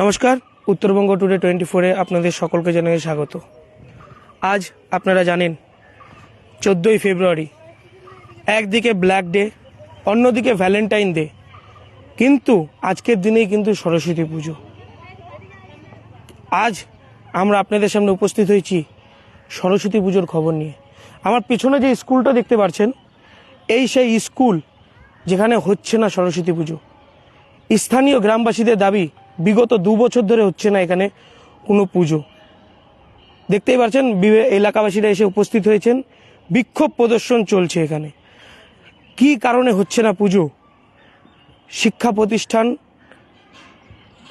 নমস্কার, Uttarbanga today twenty ফোরে আপনাদের সকলকে জানাই স্বাগত। আজ আপনারা জানেন, চোদ্দোই ফেব্রুয়ারি, একদিকে ব্ল্যাক ডে অন্যদিকে ভ্যালেন্টাইন ডে কিন্তু আজকের দিনেই কিন্তু সরস্বতী পুজো। আজ আমরা আপনাদের সামনে উপস্থিত হয়েছি সরস্বতী পুজোর খবর নিয়ে। আমার পিছনে যে স্কুলটা দেখতে পাচ্ছেন এই সেই স্কুল যেখানে হচ্ছে না সরস্বতী পুজো। স্থানীয় গ্রামবাসীদের দাবি বিগত দু বছর ধরে হচ্ছে না এখানে কোনো পুজো। দেখতেই পাচ্ছেন এলাকাবাসীরা এসে উপস্থিত হয়েছেন। বিক্ষোভ প্রদর্শন চলছে এখানে। কি কারণে হচ্ছে না পুজো? শিক্ষা প্রতিষ্ঠান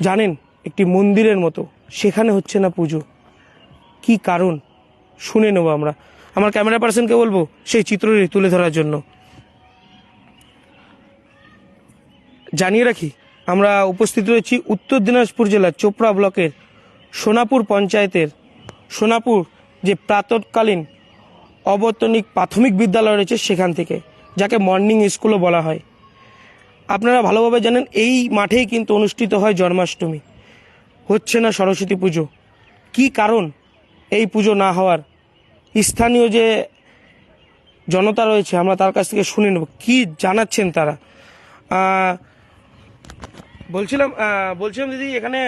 জানেন, একটি মন্দিরের মতো। সেখানে হচ্ছে না পুজো। কি কারণ? শুনে নেব আমরা। আমার ক্যামেরা পার্সনকে বলব, সেই চিত্রটি তুলে ধরার জন্য। জানিয়ে রাখি আমরা উপস্থিত রয়েছি উত্তর দিনাজপুর জেলার চোপড়া ব্লকের সোনাপুর পঞ্চায়েতের। সোনাপুর যে প্রাতকালীন অবর্তনিক প্রাথমিক বিদ্যালয় রয়েছে সেখান থেকে, যাকে মর্নিং স্কুলও বলা হয়। আপনারা ভালোভাবে জানেন, এই মাঠেই কিন্তু অনুষ্ঠিত হয় জন্মাষ্টমী। হচ্ছে না সরস্বতী পুজো। কি কারণ এই পুজো না হওয়ার? স্থানীয় যে জনতা রয়েছে, আমরা তার কাছ থেকে শুনে নেব। কী জানাচ্ছেন তারা? বলছিলাম বলছিলাম দিদি এখানে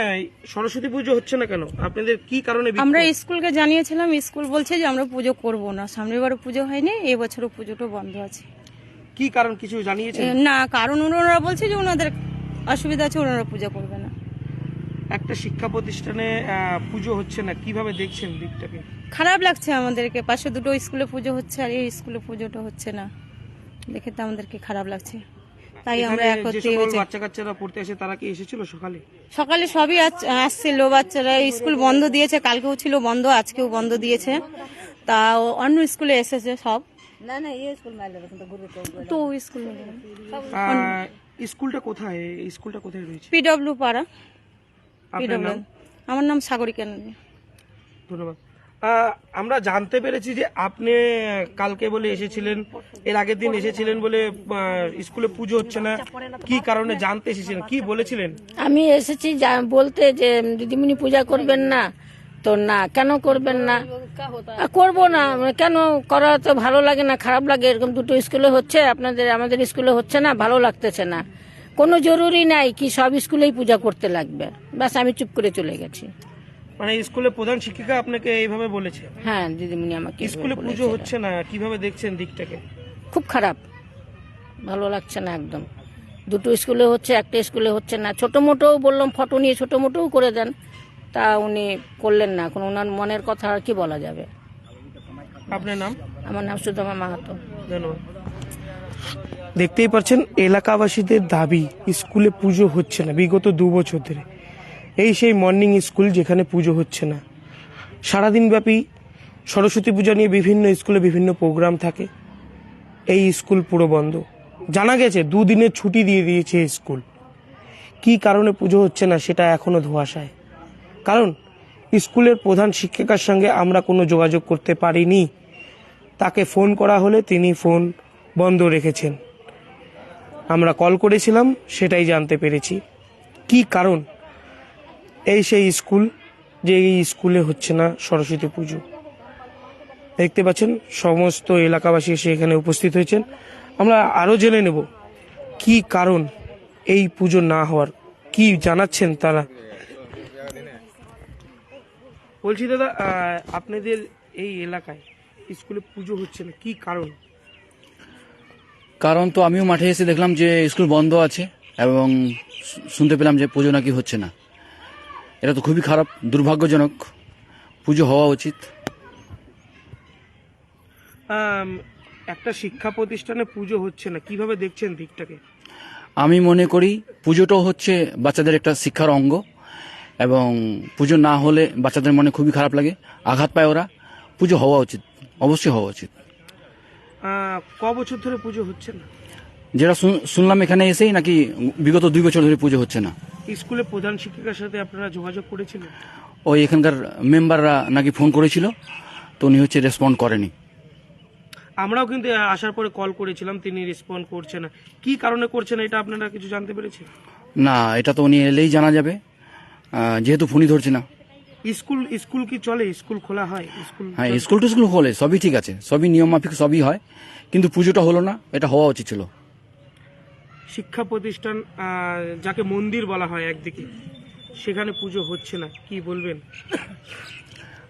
সরস্বতী পুজো হচ্ছে না কেন? আপনাদের কি কারণে আমরা স্কুলকে জানিয়েছিলাম স্কুল বলছে যে আমরা পুজো করব না। সামনের বারও পুজো হয়নি এবছরও পুজোটা বন্ধ আছে। কি কারণ কিছু জানিয়েছেন? না কারণ ওনারা বলছে যে ওনাদের অসুবিধা আছে ওনারা পুজো করবে না। একটা শিক্ষা প্রতিষ্ঠানে পুজো হচ্ছে না কীভাবে দেখছেন দিকটাকে? খারাপ লাগছে আমাদেরকে পাশে দুটো স্কুলে পুজো হচ্ছে আর এই স্কুলে পুজোটা হচ্ছে না। দেখে তো আমাদেরকে খারাপ লাগছে। তাই আমরা একত্রে সকল হয়েছে। বাচ্চা কাচ্চারা পড়তে আসে তারা কি এসেছিল সকালে? সকালে সবই আস- আসছিল বাচ্চারা স্কুল বন্ধ দিয়েছে কালকেও ছিল বন্ধ আজকেও বন্ধ দিয়েছে। তা অন্য স্কুলে এসেছে সব। তো ওই স্কুল আহ, স্কুলটা কোথায়? স্কুলটা কোথায় রয়েছে? পিডব্লিউ পাড়া। পিডব্লিউ আমার নাম সাগরিকা নন্দী। ধন্যবাদ। আমরা জানতে পেরেছি যে আপনি কালকে বলে এসেছিলেন, এর আগের দিন এসেছিলেন বলে স্কুলে পুজো হচ্ছে না। কি কারণে জানতে এসেছিলেন? কি বলেছিলেন? আমি এসেছি বলতে যে, দিদিমণি পূজা করবেন না, তো না, কেন করবেন না? করব না, কেন করা তো ভালো লাগে না, খারাপ লাগে, এরকম দুটো স্কুলে হচ্ছে, আপনাদের, আমাদের স্কুলে হচ্ছে না, ভালো লাগতেছে না। কোনো জরুরি নাই, কি সব স্কুলেই পূজা করতে লাগবে। ব্যাস, আমি চুপ করে চলে গেছি। মানে স্কুলে প্রধান শিক্ষিকা আপনাকে এইভাবে বলেছে? হ্যাঁ দিদিমণি আমাকে স্কুলে পুজো হচ্ছে না কীভাবে দেখছেন দিকটাকে? খুব খারাপ। ভালো লাগছে না একদম। দুটো স্কুলে হচ্ছে একটা স্কুলে হচ্ছে না। ছোট মোটোও বললাম ফটো নিয়ে ছোট মোটোও করে দেন। তা উনি করলেন না এখন ওনার মনের কথা আর কি বলা যাবে? আপনার নাম? আমার নাম সুধমা মাহাতো। ধন্যবাদ। দেখতেই পাচ্ছেন এলাকাবাসীদের দাবি স্কুলে পুজো হচ্ছে না বিগত দু বছর ধরে। এই সেই মর্নিং স্কুল যেখানে পুজো হচ্ছে না। সারাদিন ব্যাপী সরস্বতী পূজা নিয়ে বিভিন্ন স্কুলে বিভিন্ন প্রোগ্রাম থাকে। এই স্কুল পুরো বন্ধ। জানা গেছে, দুদিনের ছুটি দিয়ে দিয়েছে স্কুল কি কারণে পুজো হচ্ছে না সেটা এখনও ধোয়াশায়। কারণ স্কুলের প্রধান শিক্ষিকার সঙ্গে আমরা কোনো যোগাযোগ করতে পারিনি। তাকে ফোন করা হলে তিনি ফোন বন্ধ রেখেছেন। আমরা কল করেছিলাম, সেটাই জানতে পেরেছি। কি কারণ? এই সেই স্কুল, যে এই স্কুলে হচ্ছে না সরস্বতী পুজো। দেখতে পাচ্ছেন, সমস্ত এলাকাবাসী এসে এখানে উপস্থিত হয়েছেন। আমরা আরও জেনে নেব কি কারণ এই পুজো না হওয়ার। কি জানাচ্ছেন তারা? বলছি দাদা আপনাদের এই এলাকায় স্কুলে পুজো হচ্ছে না, কি কারণ? কারণ তো আমিও মাঠে এসে দেখলাম যে স্কুল বন্ধ আছে এবং শুনতে পেলাম যে পুজো নাকি হচ্ছে না। এটা তো খুবই খারাপ দুর্ভাগ্যজনক। পুজো হওয়া উচিত। আম, একটা শিক্ষা প্রতিষ্ঠানে পুজো হচ্ছে না কীভাবে দেখছেন দিকটাকে? আমি মনে করি পুজোটাও হচ্ছে বাচ্চাদের একটা শিক্ষার অঙ্গ এবং পুজো না হলে বাচ্চাদের মনে খুবই খারাপ লাগে আঘাত পায় ওরা। পুজো হওয়া উচিত অবশ্যই হওয়া উচিত। ক বছর ধরে পুজো হচ্ছে না? যেটা শুন- শুনলাম এখানে এসেই নাকি বিগত দুই বছর ধরে পুজো হচ্ছে না। স্কুলে প্রধান শিক্ষিকার সাথে আপনারা যোগাযোগ করেছিলেন? ওই এখানকার মেম্বাররা নাকি ফোন করেছিল তো উনি হচ্ছে রেসপন্ড করেনি। আমরাও কিন্তু আসার পরে কল করেছিলাম তিনি রেসপন্ড করছে না। কি কারণে করছে না এটা আপনারা কিছু জানতে পেরেছেন? না এটা তো উনি এলেই জানা যাবে। যেহেতু ফোনই ধরছে না। স্কুল স্কুল কি চলে? স্কুল খোলা হয়? স্কুল হ্যাঁ স্কুল টু স্কুল হলে সবই ঠিক আছে। সবই নিয়ম মাফিক সবই হয়। কিন্তু পুজোটা হলো না এটা হওয়া উচিত ছিল। শিক্ষা প্রতিষ্ঠান যাকে মন্দির বলা হয় একদিকে সেখানে পুজো হচ্ছে না। কি বলবেন?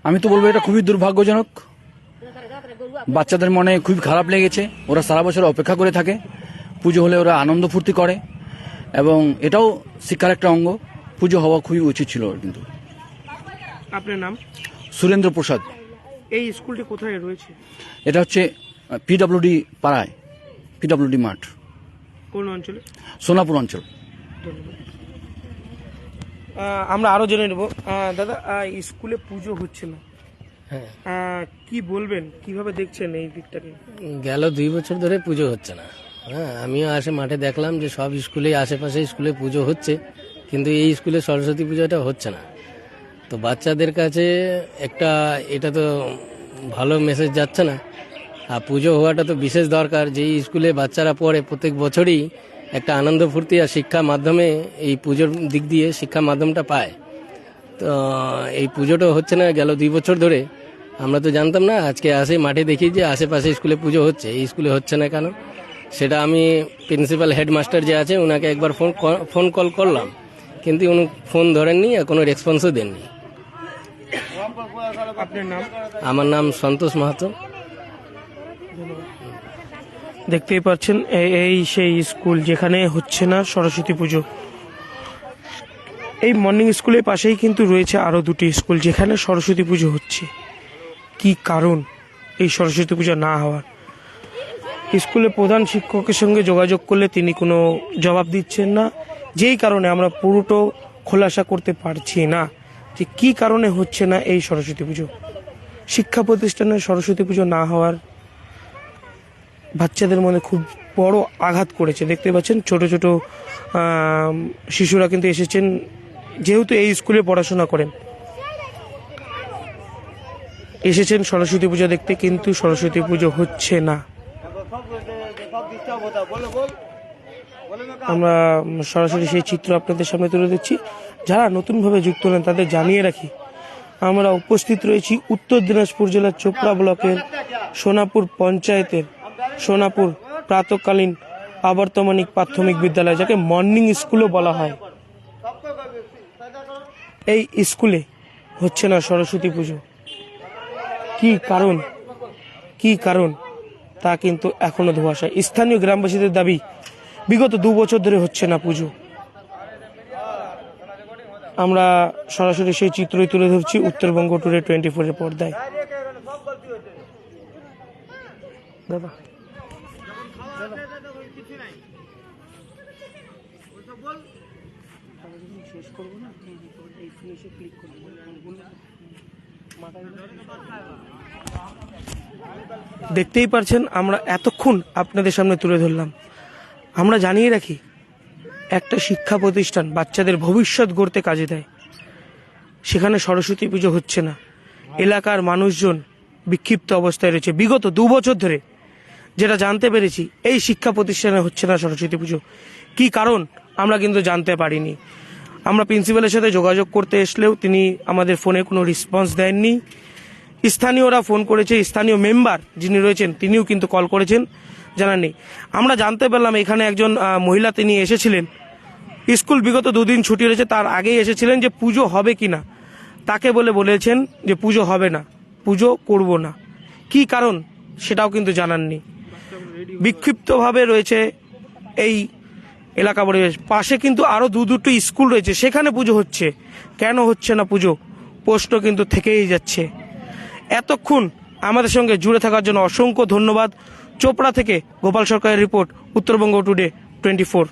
আমি তো বলব এটা খুবই দুর্ভাগ্যজনক। বাচ্চাদের মনে খুবই খারাপ লেগেছে। ওরা সারা বছর অপেক্ষা করে থাকে। পুজো হলে ওরা আনন্দ ফুর্তি করে। এবং এটাও শিক্ষার একটা অঙ্গ। পুজো হওয়া খুবই উচিত ছিল কিন্তু। আপনার নাম? সুরেন্দ্র প্রসাদ। এই স্কুলটি কোথায় রয়েছে? এটা হচ্ছে পিডব্লিউডি পাড়ায় পিডব্লিউডি মাঠ। কোন অঞ্চলে? সোনাপুর অঞ্চল। আমরা আরও জেনে নেব। দাদা স্কুলে পুজো হচ্ছে না। হ্যাঁ। কি বলবেন? কীভাবে দেখছেন এই দিকটাকে গেল দুই বছর ধরে পুজো হচ্ছে না। হ্যাঁ আমিও আসে মাঠে দেখলাম যে সব স্কুলে আশেপাশে স্কুলে পুজো হচ্ছে কিন্তু এই স্কুলে সরস্বতী পুজোটা হচ্ছে না। তো বাচ্চাদের কাছে একটা এটা তো ভালো মেসেজ যাচ্ছে না। আর পুজো হওয়াটা তো বিশেষ দরকার। যে এই স্কুলে বাচ্চারা পড়ে প্রত্যেক বছরই একটা আনন্দ ফুর্তি আর শিক্ষা মাধ্যমে এই পুজোর দিক দিয়ে শিক্ষা মাধ্যমটা পায়। তো এই পুজোটা হচ্ছে না গেল দুই বছর ধরে। আমরা তো জানতাম না আজকে আসে মাঠে দেখি যে আশেপাশে স্কুলে পুজো হচ্ছে। এই স্কুলে হচ্ছে না কেন? সেটা আমি প্রিন্সিপাল হেডমাস্টার যে আছে ওনাকে একবার ফোন ফোন কল করলাম। কিন্তু উনি ফোন ধরেননি আর কোনো রেসপন্সও দেননি। আমার নাম সন্তোষ মাহাতো। দেখতেই পাচ্ছেন এই সেই স্কুল যেখানে হচ্ছে না সরস্বতী পুজো। এই মর্নিং স্কুলের পাশেই কিন্তু রয়েছে আরও দুটি স্কুল যেখানে সরস্বতী পুজো হচ্ছে। কি কারণ এই সরস্বতী পুজো না হওয়ার? স্কুলে প্রধান শিক্ষকের সঙ্গে যোগাযোগ করলে তিনি কোনো জবাব দিচ্ছেন না। যেই কারণে আমরা পুরোটো খোলাসা করতে পারছি না যে কি কারণে হচ্ছে না এই সরস্বতী পুজো। শিক্ষা প্রতিষ্ঠানে সরস্বতী পুজো না হওয়ার বাচ্চাদের মনে খুব বড় আঘাত করেছে। দেখতে পাচ্ছেন ছোট ছোট শিশুরা কিন্তু এসেছেন, যেহেতু এই স্কুলে পড়াশোনা করেন। এসেছেন সরস্বতী পুজো দেখতে, কিন্তু সরস্বতী পুজো হচ্ছে না। আমরা সরাসরি সেই চিত্র আপনাদের সামনে তুলে দিচ্ছি যারা নতুনভাবে যুক্ত হলেন, তাদের জানিয়ে রাখি, আমরা উপস্থিত রয়েছি উত্তর দিনাজপুর জেলার চোপড়া ব্লকের সোনাপুর পঞ্চায়েতের সোনাপুর প্রাতকালীন আবর্তমানিক প্রাথমিক বিদ্যালয়, যাকে মর্নিং স্কুলও বলা হয়। এই স্কুলে হচ্ছে না সরস্বতী পুজো। কি কারণ? কি কারণ? তা কিন্তু এখনও ধোয়াশা। স্থানীয় গ্রামবাসীদের দাবি, বিগত দু বছর ধরে হচ্ছে না পুজো। আমরা সরাসরি সেই চিত্রই তুলে ধরছি উত্তরবঙ্গ টুরে টোয়েন্টি ফোরের পর্দায়। দাদা দেখতেই পারছেন, আমরা এতক্ষণ আপনাদের সামনে তুলে ধরলাম। আমরা জানিয়ে রাখি, একটা শিক্ষা প্রতিষ্ঠান বাচ্চাদের ভবিষ্যৎ গড়তে কাজে দেয়। সেখানে সরস্বতী পুজো হচ্ছে না। এলাকার মানুষজন বিক্ষিপ্ত অবস্থায় রয়েছে। বিগত দু বছর ধরে যেটা জানতে পেরেছি, এই শিক্ষা প্রতিষ্ঠানে হচ্ছে না সরস্বতী পুজো। কি কারণ, আমরা কিন্তু জানতে পারিনি। আমরা প্রিন্সিপালের সাথে যোগাযোগ করতে এসলেও তিনি আমাদের ফোনে কোনো রেসপন্স দেননি। স্থানীয়রা ফোন করেছে, স্থানীয় মেম্বার যিনি রয়েছেন, তিনিও কিন্তু কল করেছেন, জানাননি। আমরা জানতে পারলাম এখানে একজন মহিলা তিনি এসেছিলেন। স্কুল বিগত দুদিন ছুটি রয়েছে, তার আগেই এসেছিলেন যে পুজো হবে কি না তাকে বলে বলেছেন যে পুজো হবে না, পুজো করব না। কি কারণ সেটাও কিন্তু জানাননি। বিক্ষিপ্তভাবে রয়েছে এই এলাকা পরিবেশ। পাশে কিন্তু আরও দু দুটো স্কুল রয়েছে, সেখানে পুজো হচ্ছে। কেন হচ্ছে না পুজো? প্রশ্ন কিন্তু থেকেই যাচ্ছে। এতক্ষণ আমাদের সঙ্গে জুড়ে থাকার জন্য অসংখ্য ধন্যবাদ। চোপড়া থেকে গোপাল সরকারের report, Uttarbanga today twenty four.